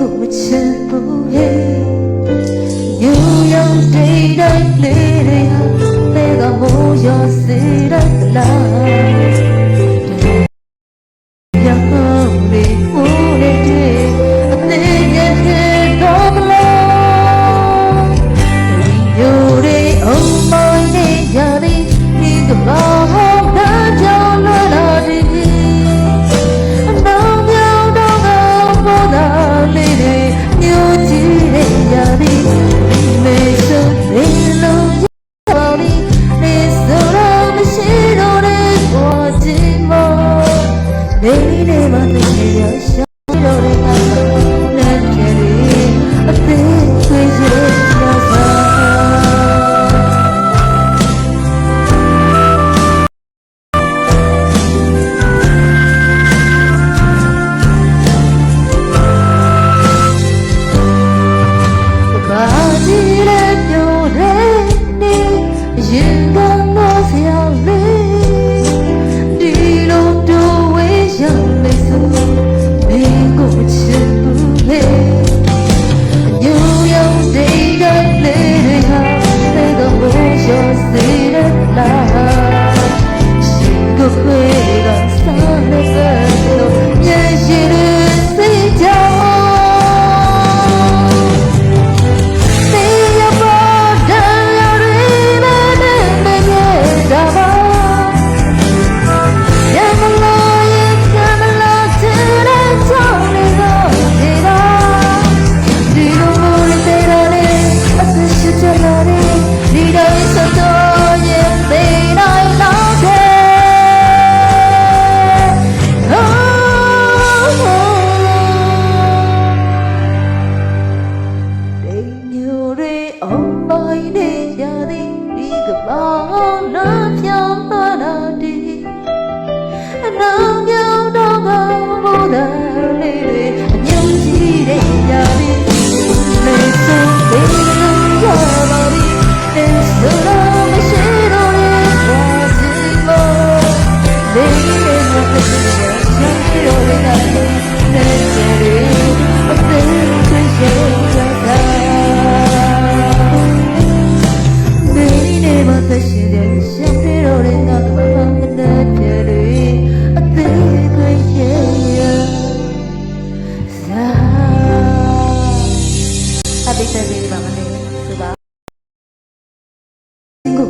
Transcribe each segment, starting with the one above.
ကိုချစ်ဖို့ရဲ့ယူရောတိတ်တိုင်းလေးတွေဟာသေကမိုးရစေတတ်လား Yeah.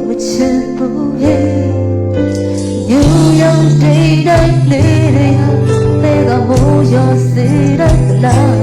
မချင်ဘူးဟဲ့ You young day day play they go more your city life